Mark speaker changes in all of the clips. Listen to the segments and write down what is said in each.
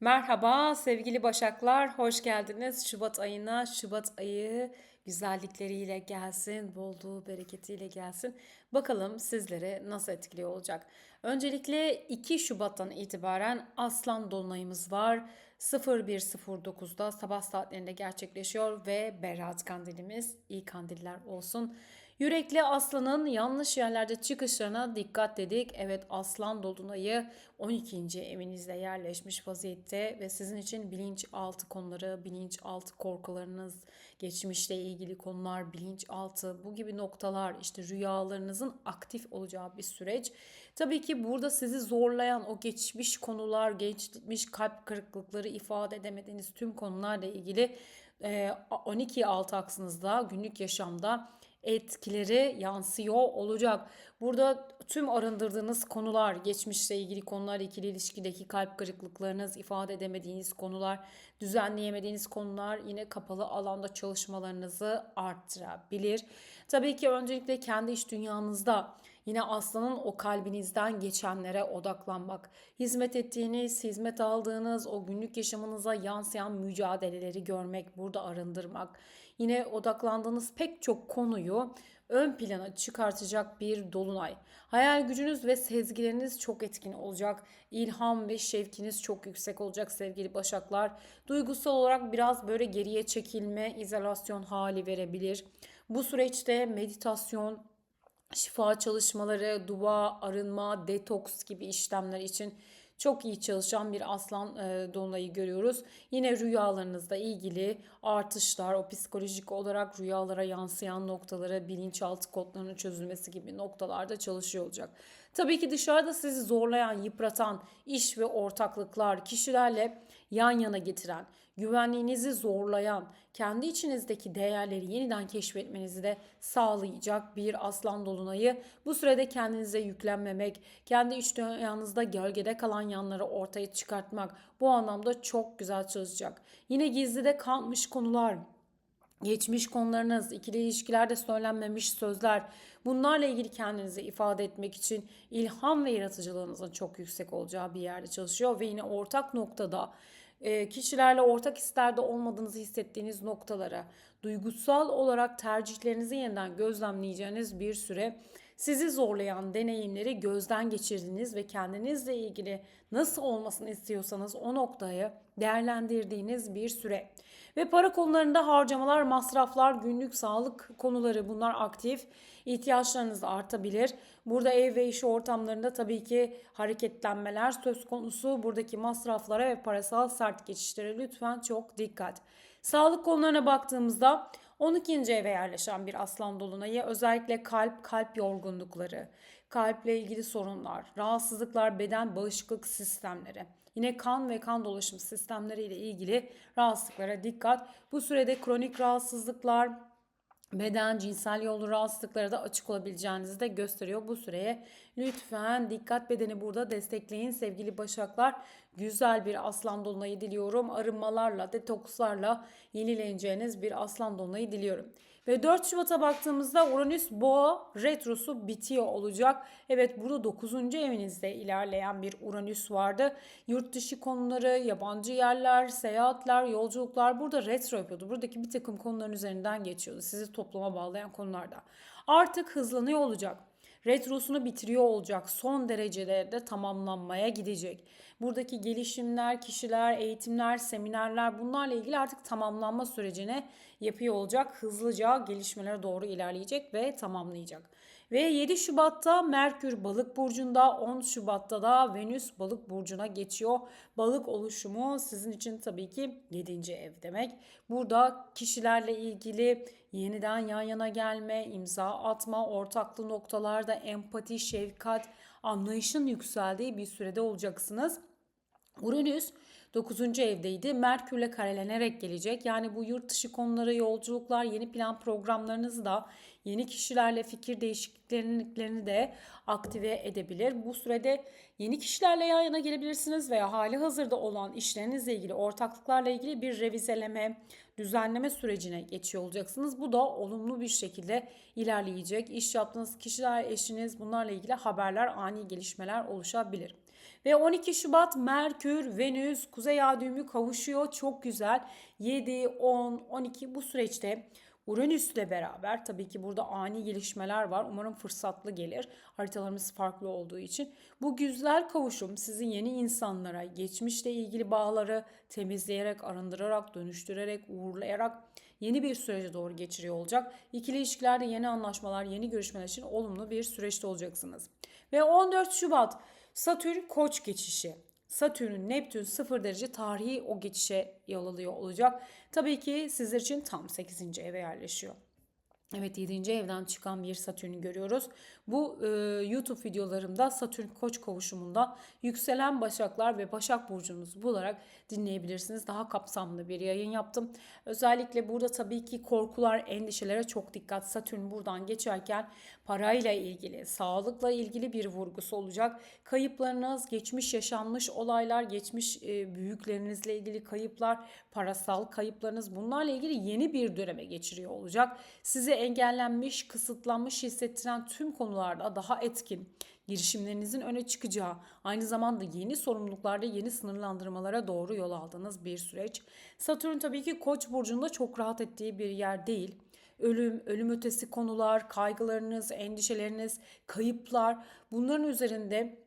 Speaker 1: Merhaba sevgili Başaklar, hoş geldiniz Şubat ayına. Şubat ayı güzellikleriyle gelsin, bolluğu, bereketiyle gelsin. Bakalım sizleri nasıl etkiliyor olacak. Öncelikle 2 Şubat'tan itibaren Aslan Dolunayımız var. 01.09'da sabah saatlerinde gerçekleşiyor ve Berat Kandilimiz iyi kandiller olsun. Yürekli aslanın yanlış yerlerde çıkışlarına dikkat dedik. Evet aslan dolunayı 12. evinizde yerleşmiş vaziyette ve sizin için bilinçaltı konuları, bilinçaltı korkularınız, geçmişle ilgili konular, bilinçaltı bu gibi noktalar işte rüyalarınızın aktif olacağı bir süreç. Tabii ki burada sizi zorlayan o geçmiş konular, geçmiş kalp kırıklıkları ifade edemediğiniz tüm konularla ilgili 12 6 aksınızda günlük yaşamda etkileri yansıyor olacak. Burada tüm arındırdığınız konular, geçmişle ilgili konular, ikili ilişkideki kalp kırıklıklarınız, ifade edemediğiniz konular, düzenleyemediğiniz konular yine kapalı alanda çalışmalarınızı arttırabilir. Tabii ki öncelikle kendi iş dünyanızda Yine aslanın o kalbinizden geçenlere odaklanmak, hizmet ettiğiniz, hizmet aldığınız, o günlük yaşamınıza yansıyan mücadeleleri görmek, burada arındırmak. Yine odaklandığınız pek çok konuyu ön plana çıkartacak bir dolunay. Hayal gücünüz ve sezgileriniz çok etkin olacak. İlham ve şevkiniz çok yüksek olacak sevgili başaklar. Duygusal olarak biraz böyle geriye çekilme, izolasyon hali verebilir. Bu süreçte meditasyon, şifa çalışmaları, dua, arınma, detoks gibi işlemler için çok iyi çalışan bir aslan e, dolunayı görüyoruz. Yine rüyalarınızla ilgili artışlar, o psikolojik olarak rüyalara yansıyan noktalara, bilinçaltı kodlarının çözülmesi gibi noktalarda çalışıyor olacak. Tabii ki dışarıda sizi zorlayan, yıpratan iş ve ortaklıklar, kişilerle yan yana getiren, güvenliğinizi zorlayan, kendi içinizdeki değerleri yeniden keşfetmenizi de sağlayacak bir aslan dolunayı. Bu sürede kendinize yüklenmemek, kendi iç dünyanızda gölgede kalan yanları ortaya çıkartmak bu anlamda çok güzel çalışacak. Yine gizlide kalmış konular, geçmiş konularınız, ikili ilişkilerde söylenmemiş sözler, bunlarla ilgili kendinizi ifade etmek için ilham ve yaratıcılığınızın çok yüksek olacağı bir yerde çalışıyor ve yine ortak noktada e, kişilerle ortak hislerde olmadığınızı hissettiğiniz noktalara, duygusal olarak tercihlerinizi yeniden gözlemleyeceğiniz bir süre sizi zorlayan deneyimleri gözden geçirdiğiniz ve kendinizle ilgili nasıl olmasını istiyorsanız o noktayı değerlendirdiğiniz bir süre. Ve para konularında harcamalar, masraflar, günlük sağlık konuları bunlar aktif. İhtiyaçlarınız artabilir. Burada ev ve iş ortamlarında tabii ki hareketlenmeler söz konusu. Buradaki masraflara ve parasal sert geçişlere lütfen çok dikkat. Sağlık konularına baktığımızda 12. eve yerleşen bir aslan dolunayı özellikle kalp, kalp yorgunlukları, kalple ilgili sorunlar, rahatsızlıklar, beden bağışıklık sistemleri, yine kan ve kan dolaşım sistemleri ile ilgili rahatsızlıklara dikkat. Bu sürede kronik rahatsızlıklar, beden, cinsel yolu rahatsızlıklara da açık olabileceğinizi de gösteriyor bu süreye. Lütfen dikkat bedeni burada destekleyin sevgili başaklar. Güzel bir aslan dolunayı diliyorum. Arınmalarla, detokslarla yenileneceğiniz bir aslan dolunayı diliyorum. Ve 4 Şubat'a baktığımızda Uranüs Boğa retrosu bitiyor olacak. Evet burada 9. evinizde ilerleyen bir Uranüs vardı. Yurt dışı konuları, yabancı yerler, seyahatler, yolculuklar burada retro yapıyordu. Buradaki bir takım konuların üzerinden geçiyordu. Sizi topluma bağlayan konularda. Artık hızlanıyor olacak retrosunu bitiriyor olacak. Son derecelerde tamamlanmaya gidecek. Buradaki gelişimler, kişiler, eğitimler, seminerler bunlarla ilgili artık tamamlanma sürecine yapıyor olacak. Hızlıca gelişmelere doğru ilerleyecek ve tamamlayacak. Ve 7 Şubat'ta Merkür Balık burcunda, 10 Şubat'ta da Venüs Balık burcuna geçiyor. Balık oluşumu sizin için tabii ki 7. ev demek. Burada kişilerle ilgili yeniden yan yana gelme, imza atma, ortaklı noktalarda empati, şefkat, anlayışın yükseldiği bir sürede olacaksınız. Uranüs 9. evdeydi. Merkürle karelenerek gelecek. Yani bu yurt dışı konuları, yolculuklar, yeni plan programlarınızı da yeni kişilerle fikir değişikliklerini de aktive edebilir. Bu sürede yeni kişilerle yan yana gelebilirsiniz veya hali hazırda olan işlerinizle ilgili, ortaklıklarla ilgili bir revizeleme, düzenleme sürecine geçiyor olacaksınız. Bu da olumlu bir şekilde ilerleyecek. İş yaptığınız kişiler, eşiniz bunlarla ilgili haberler, ani gelişmeler oluşabilir. Ve 12 Şubat Merkür, Venüs, Kuzey Ay düğümü kavuşuyor. Çok güzel. 7, 10, 12 bu süreçte Uranüs'le beraber tabii ki burada ani gelişmeler var. Umarım fırsatlı gelir. Haritalarımız farklı olduğu için. Bu güzel kavuşum sizin yeni insanlara, geçmişle ilgili bağları temizleyerek, arındırarak, dönüştürerek, uğurlayarak yeni bir sürece doğru geçiriyor olacak. İkili ilişkilerde yeni anlaşmalar, yeni görüşmeler için olumlu bir süreçte olacaksınız. Ve 14 Şubat Satürn Koç geçişi. Satürn, Neptün 0 derece tarihi o geçişe yol alıyor olacak. Tabii ki sizler için tam 8. eve yerleşiyor. Evet 7. evden çıkan bir Satürn'ü görüyoruz. Bu e, YouTube videolarımda Satürn Koç kavuşumunda yükselen Başaklar ve Başak burcunuzu bularak dinleyebilirsiniz. Daha kapsamlı bir yayın yaptım. Özellikle burada tabii ki korkular, endişelere çok dikkat. Satürn buradan geçerken parayla ilgili, sağlıkla ilgili bir vurgusu olacak. Kayıplarınız, geçmiş yaşanmış olaylar, geçmiş e, büyüklerinizle ilgili kayıplar, parasal kayıplarınız bunlarla ilgili yeni bir döneme geçiriyor olacak. Sizi engellenmiş, kısıtlanmış hissettiren tüm konularda daha etkin, girişimlerinizin öne çıkacağı, aynı zamanda yeni sorumluluklarda yeni sınırlandırmalara doğru yol aldığınız bir süreç. Satürn tabii ki Koç burcunda çok rahat ettiği bir yer değil. Ölüm, ölüm ötesi konular, kaygılarınız, endişeleriniz, kayıplar bunların üzerinde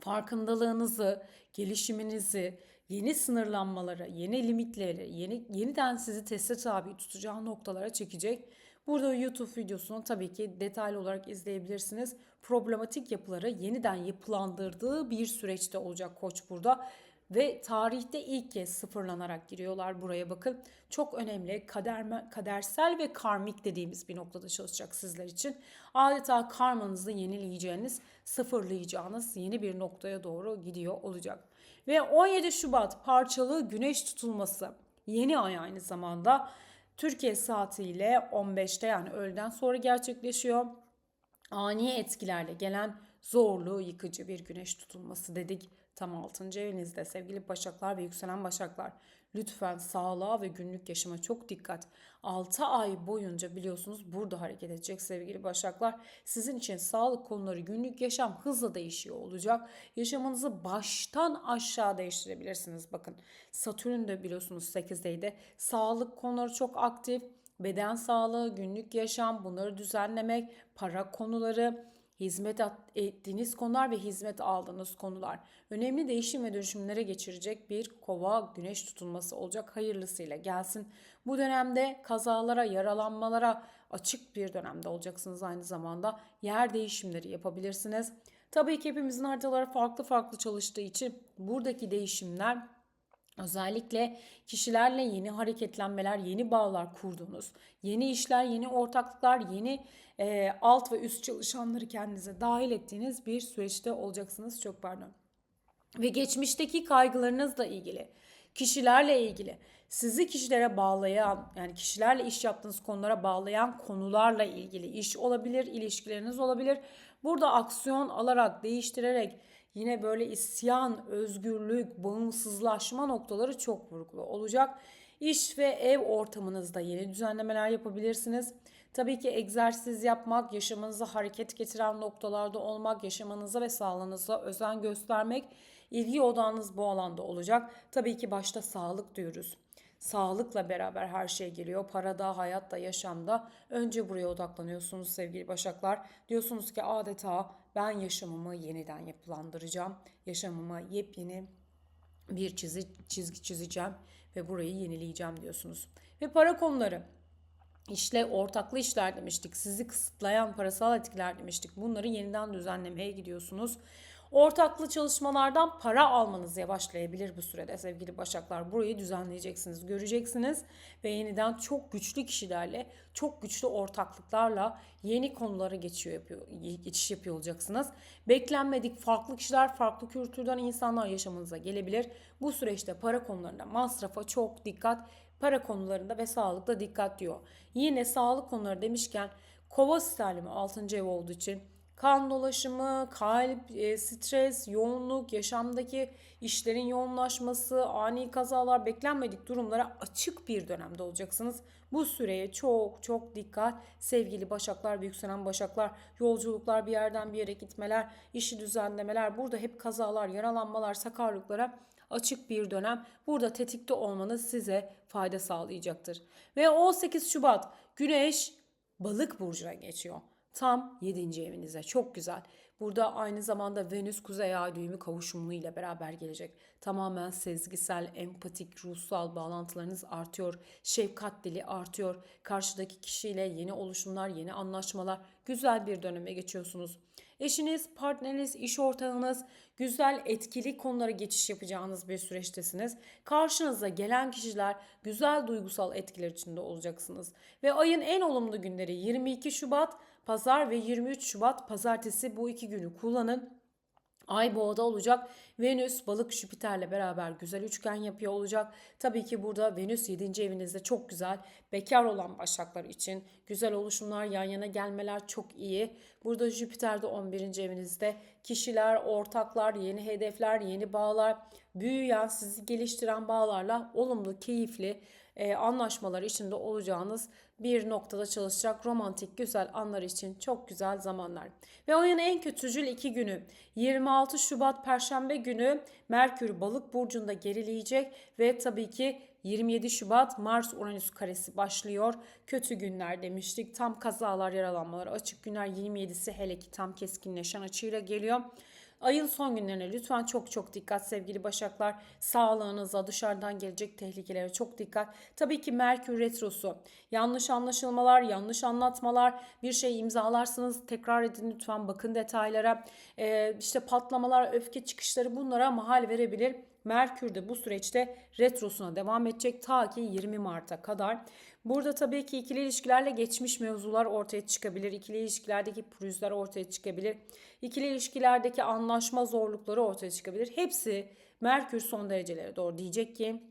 Speaker 1: farkındalığınızı, gelişiminizi, yeni sınırlanmalara, yeni limitleri, yeni yeniden sizi teste tabi tutacağı noktalara çekecek. Burada YouTube videosunu tabii ki detaylı olarak izleyebilirsiniz. Problematik yapıları yeniden yapılandırdığı bir süreçte olacak Koç burada. Ve tarihte ilk kez sıfırlanarak giriyorlar buraya bakın. Çok önemli kader, kadersel ve karmik dediğimiz bir noktada çalışacak sizler için. Adeta karmanızı yenileyeceğiniz, sıfırlayacağınız yeni bir noktaya doğru gidiyor olacak. Ve 17 Şubat parçalı güneş tutulması yeni ay aynı zamanda Türkiye saatiyle 15'te yani öğleden sonra gerçekleşiyor. Ani etkilerle gelen zorlu, yıkıcı bir güneş tutulması dedik. Tam 6. evinizde sevgili başaklar ve yükselen başaklar. Lütfen sağlığa ve günlük yaşama çok dikkat. 6 ay boyunca biliyorsunuz burada hareket edecek sevgili başaklar. Sizin için sağlık konuları günlük yaşam hızla değişiyor olacak. Yaşamınızı baştan aşağı değiştirebilirsiniz. Bakın Satürn de biliyorsunuz 8'deydi. Sağlık konuları çok aktif. Beden sağlığı, günlük yaşam, bunları düzenlemek, para konuları, hizmet ettiğiniz konular ve hizmet aldığınız konular. Önemli değişim ve dönüşümlere geçirecek bir kova güneş tutulması olacak. Hayırlısıyla gelsin. Bu dönemde kazalara, yaralanmalara açık bir dönemde olacaksınız aynı zamanda. Yer değişimleri yapabilirsiniz. Tabii ki hepimizin haritaları farklı farklı çalıştığı için buradaki değişimler Özellikle kişilerle yeni hareketlenmeler, yeni bağlar kurduğunuz, yeni işler, yeni ortaklıklar, yeni e, alt ve üst çalışanları kendinize dahil ettiğiniz bir süreçte olacaksınız. Çok pardon. Ve geçmişteki kaygılarınızla ilgili, kişilerle ilgili, sizi kişilere bağlayan, yani kişilerle iş yaptığınız konulara bağlayan konularla ilgili iş olabilir, ilişkileriniz olabilir. Burada aksiyon alarak, değiştirerek, Yine böyle isyan, özgürlük, bağımsızlaşma noktaları çok vurgulu olacak. İş ve ev ortamınızda yeni düzenlemeler yapabilirsiniz. Tabii ki egzersiz yapmak, yaşamınıza hareket getiren noktalarda olmak, yaşamınıza ve sağlığınıza özen göstermek, ilgi odağınız bu alanda olacak. Tabii ki başta sağlık diyoruz. Sağlıkla beraber her şey geliyor. Parada, hayatta, yaşamda. Önce buraya odaklanıyorsunuz sevgili başaklar. Diyorsunuz ki adeta ben yaşamımı yeniden yapılandıracağım. Yaşamıma yepyeni bir çizi, çizgi çizeceğim ve burayı yenileyeceğim diyorsunuz. Ve para konuları. İşle ortaklı işler demiştik. Sizi kısıtlayan parasal etkiler demiştik. Bunları yeniden düzenlemeye gidiyorsunuz. Ortaklı çalışmalardan para almanız yavaşlayabilir bu sürede sevgili Başaklar. Burayı düzenleyeceksiniz, göreceksiniz ve yeniden çok güçlü kişilerle, çok güçlü ortaklıklarla yeni konulara geçiyor yapıyor, geçiş yapıyor olacaksınız. Beklenmedik farklı kişiler, farklı kültürden insanlar yaşamınıza gelebilir. Bu süreçte para konularında masrafa çok dikkat, para konularında ve sağlıkta dikkat diyor. Yine sağlık konuları demişken kova sterlimi 6. ev olduğu için kan dolaşımı, kalp, e, stres, yoğunluk, yaşamdaki işlerin yoğunlaşması, ani kazalar, beklenmedik durumlara açık bir dönemde olacaksınız. Bu süreye çok çok dikkat sevgili başaklar yükselen başaklar. Yolculuklar, bir yerden bir yere gitmeler, işi düzenlemeler, burada hep kazalar, yaralanmalar, sakarlıklara açık bir dönem. Burada tetikte olmanız size fayda sağlayacaktır. Ve 18 Şubat Güneş Balık burcuna geçiyor. Tam 7. evinize. Çok güzel. Burada aynı zamanda Venüs Kuzey Ay düğümü kavuşumlu ile beraber gelecek. Tamamen sezgisel, empatik, ruhsal bağlantılarınız artıyor. Şefkat dili artıyor. Karşıdaki kişiyle yeni oluşumlar, yeni anlaşmalar, güzel bir döneme geçiyorsunuz. Eşiniz, partneriniz, iş ortağınız, güzel etkili konulara geçiş yapacağınız bir süreçtesiniz. Karşınıza gelen kişiler güzel duygusal etkiler içinde olacaksınız. Ve ayın en olumlu günleri 22 Şubat, Pazar ve 23 Şubat Pazartesi bu iki günü kullanın. Ay boğada olacak. Venüs balık Jüpiter'le beraber güzel üçgen yapıyor olacak. Tabii ki burada Venüs 7. evinizde çok güzel. Bekar olan başaklar için güzel oluşumlar, yan yana gelmeler çok iyi. Burada Jüpiter de 11. evinizde. Kişiler, ortaklar, yeni hedefler, yeni bağlar, büyüyen, sizi geliştiren bağlarla olumlu, keyifli e, anlaşmalar içinde olacağınız bir noktada çalışacak romantik güzel anlar için çok güzel zamanlar. Ve ayın en kötücül iki günü 26 Şubat Perşembe günü Merkür Balık burcunda gerileyecek ve tabii ki 27 Şubat Mars Uranüs karesi başlıyor. Kötü günler demiştik. Tam kazalar, yaralanmalar, açık günler 27'si hele ki tam keskinleşen açıyla geliyor. Ayın son günlerine lütfen çok çok dikkat sevgili başaklar. Sağlığınıza, dışarıdan gelecek tehlikelere çok dikkat. Tabii ki Merkür Retrosu. Yanlış anlaşılmalar, yanlış anlatmalar, bir şey imzalarsınız tekrar edin lütfen bakın detaylara. Ee, işte patlamalar, öfke çıkışları bunlara mahal verebilir. Merkür de bu süreçte retrosuna devam edecek ta ki 20 Mart'a kadar. Burada tabii ki ikili ilişkilerle geçmiş mevzular ortaya çıkabilir. İkili ilişkilerdeki pürüzler ortaya çıkabilir. İkili ilişkilerdeki anlaşma zorlukları ortaya çıkabilir. Hepsi Merkür son derecelere doğru diyecek ki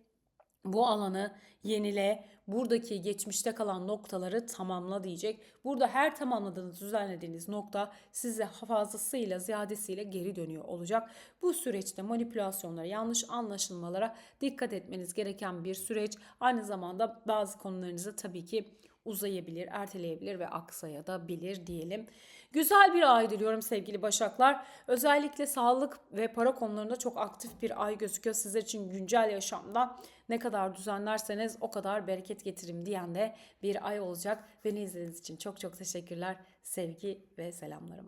Speaker 1: bu alanı yenile, buradaki geçmişte kalan noktaları tamamla diyecek. Burada her tamamladığınız, düzenlediğiniz nokta size fazlasıyla, ziyadesiyle geri dönüyor olacak. Bu süreçte manipülasyonlara, yanlış anlaşılmalara dikkat etmeniz gereken bir süreç. Aynı zamanda bazı konularınızı tabii ki uzayabilir, erteleyebilir ve aksayabilir diyelim. Güzel bir ay diliyorum sevgili Başaklar. Özellikle sağlık ve para konularında çok aktif bir ay gözüküyor. Sizler için güncel yaşamda ne kadar düzenlerseniz o kadar bereket getirim diyen de bir ay olacak. Beni izlediğiniz için çok çok teşekkürler. Sevgi ve selamlarımla.